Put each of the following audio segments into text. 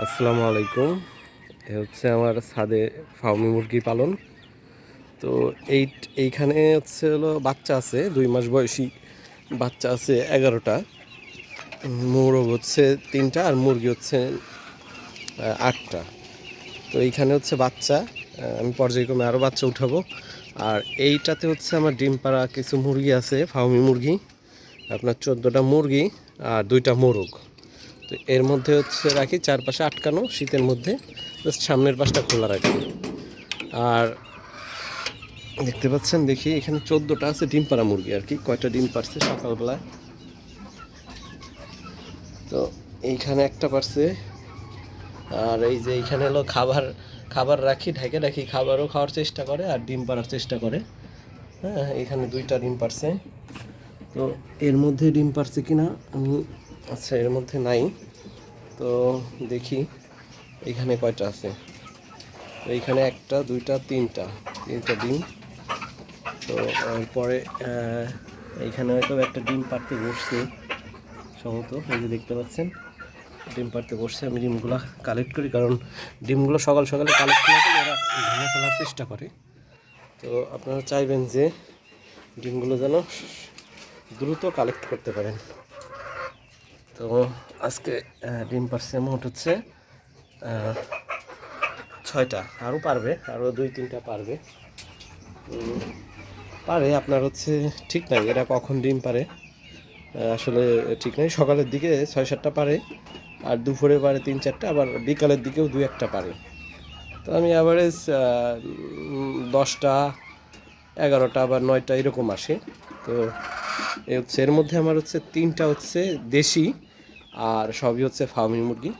আসসালামু আলাইকুম। এ হচ্ছে আমার ছাদে ফার্মি মুরগি পালন। তো এই, এইখানে হচ্ছে হলো বাচ্চা আছে, দুই মাস বয়সী বাচ্চা আছে এগারোটা। মোরগ হচ্ছে তিনটা আর মুরগি হচ্ছে আটটা। তো এইখানে হচ্ছে বাচ্চা আমি পর্যায়ক্রমে আরও বাচ্চা উঠাবো। আর এইটাতে হচ্ছে আমার ডিম পাড়া কিছু মুরগি আছে, ফাউমি মুরগি। আপনার চোদ্দোটা মুরগি আর দুইটা মোরগ। তো এর মধ্যে হচ্ছে রাখি, চারপাশে আটকানো, শীতের মধ্যে জাস্ট সামনের পাশটা খোলা রাখি। আর দেখতে পাচ্ছেন, দেখি এখানে চোদ্দোটা আছে ডিম পাড়া মুরগি আর কি, কয়টা ডিম পারছে সকালবেলায়। তো এইখানে একটা পারছে, আর এই যে এইখানে হলো খাবার খাবার রাখি, ঢেকে রাখি, খাবারও খাওয়ার চেষ্টা করে আর ডিম পাড়ার চেষ্টা করে। হ্যাঁ এখানে দুইটা ডিম পারছে। তো এর মধ্যে ডিম পারছে কিনা, আমি আচ্ছা এর মধ্যে নাই। তো দেখি, এখানে কয়টা আছে? এইখানে একটা, দুইটা, তিনটা। তিনটা ডিম। তো এরপরে এইখানে হয়তো একটা ডিম পারতে বসছে, সম্ভবত, এই যে দেখতে পাচ্ছেন। ডিম পারতে বসছে, আমি ডিমগুলো কালেক্ট করি, কারণ ডিমগুলো সকাল সকালে কালেক্ট করে ওরা ভেঙে ফেলার চেষ্টা করে। তো আপনারা চাইবেন যে ডিমগুলো যেন দ্রুত কালেক্ট করতে পারেন। তো আজকে ডিম পারছে মোট হচ্ছে ছয়টা। আরও পারবে, আরও দুই, তিনটা পারবে। পারে, আপনার হচ্ছে ঠিক নাই এরা কখন ডিম পারে? আসলে ঠিক নাই, সকালের দিকে ছয়, সাতটা পারে, আর দুপুরে পারে তিন, চারটা, আবার বিকালের দিকেও দু একটা পারে। তো আমি অ্যাভারেজ দশটা, এগারোটা বা নয়টা এরকম আসে। তো হচ্ছে, এর মধ্যে আমার হচ্ছে তিনটা হচ্ছে দেশি আর সবই হচ্ছে ফার্মি মুরগি।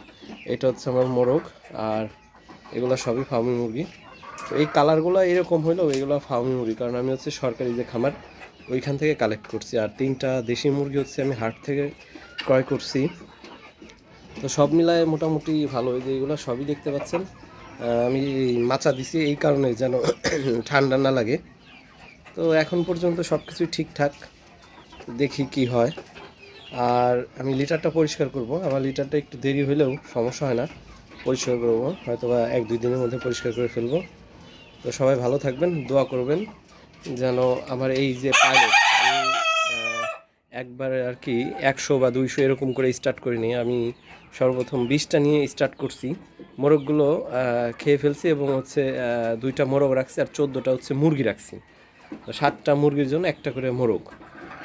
এটা হচ্ছে আমার মোরগ আর এগুলো সবই ফার্মি মুরগি। তো এই কালারগুলো এরকম হইলেও এগুলো ফার্মি মুরগি, কারণ আমি হচ্ছে সরকারি যে খামার, ওইখান থেকে কালেক্ট করছি। আর তিনটা দেশি মুরগি হচ্ছে আমি হাট থেকে ক্রয় করছি। তো সব মিলায় মোটামুটি ভালো, এই যে এগুলো সবই দেখতে পাচ্ছেন। আমি মাচা দিছি এই কারণে যেন ঠান্ডা না লাগে। তো এখন পর্যন্ত সব কিছুই ঠিকঠাক। দেখি কি হয়। আর আমি লিটারটা পরিষ্কার করব। আমার লিটারটা একটু দেরি হলেও সমস্যা হয় না। পরিষ্কার করব। হয়তো বা এক, দুই দিনের মধ্যে পরিষ্কার করে ফেলব। তো সবাই ভালো থাকবেন, দোয়া করবেন যেন আমার এই যে পাইলট, আমি একবারে আর কি একশো বা দুইশো এরকম করে স্টার্ট করিনি। আমি সর্বপ্রথম বিশটা নিয়ে স্টার্ট করছি। মোরগগুলো খেয়ে ফেলছি এবং হচ্ছে দুইটা মোরগ রাখছি আর চোদ্দোটা হচ্ছে মুরগি রাখছি। সাতটা মুরগির জন্য একটা করে মোরগ।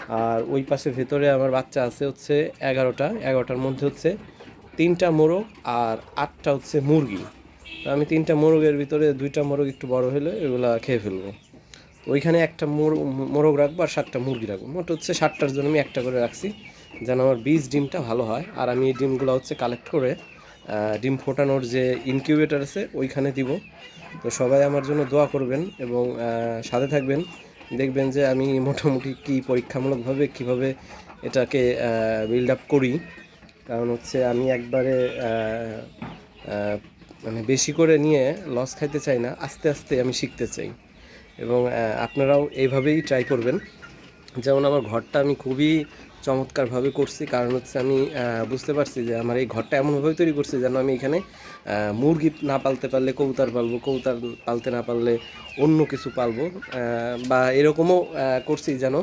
আর ওই পাশে ভেতরে আমার বাচ্চা আছে হচ্ছে এগারোটা, এগারোটার মধ্যে হচ্ছে তিনটা মোরগ আর আটটা হচ্ছে মুরগি। তো আমি তিনটা মোরগের ভিতরে দুইটা মোরগ একটু বড় হলে এগুলা খেয়ে ফেলব। ওইখানে একটা মোর- মোরগ রাখব আর সাতটা মুরগি রাখব। মোট হচ্ছে সাতটার জন্য আমি একটা করে রাখছি, যেন আমার বীজ ডিমটা ভালো হয়। আর আমি এই ডিমগুলো হচ্ছে কালেক্ট করে ডিম ফোটানোর যে ইনকিউবেটার আছে, ওইখানে দিব। তো সবাই আমার জন্য দোয়া করবেন এবং সাথে থাকবেন। দেখবেন যে আমি মোটামুটি কি পরীক্ষামূলকভাবে কীভাবে এটাকে বিল্ড আপ করি। কারণ হচ্ছে আমি একবারে মানে বেশি করে নিয়ে লস খাইতে চাই না, আস্তে আস্তে আমি শিখতে চাই। এবং আপনারাও এইভাবেই ট্রাই করবেন। যেমন আমার ঘরটা আমি খুবই চমৎকারভাবে করছি। কারণ হচ্ছে আমি বুঝতে পারছি যে আমার এই ঘরটা এমনভাবে তৈরি করছি যেন আমি এখানে মুরগি না পালতে পারলে কবুতর পালবো, কবুতর পালতে না পারলে অন্য কিছু পালবো। বা এরকমও করছি যেন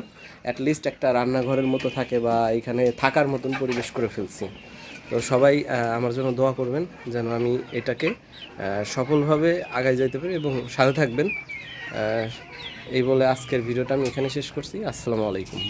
অ্যাটলিস্ট একটা রান্নাঘরের মতো থাকে বা এখানে থাকার মতন পরিবেশ করে ফেলছি। তো সবাই আমার জন্য দোয়া করবেন যেন আমি এটাকে সফলভাবে আগায় যেতে পারি এবং সাথে থাকবেন। এই বলে আজকের ভিডিওটা আমি এখানে শেষ করছি। আসসালামু আলাইকুম।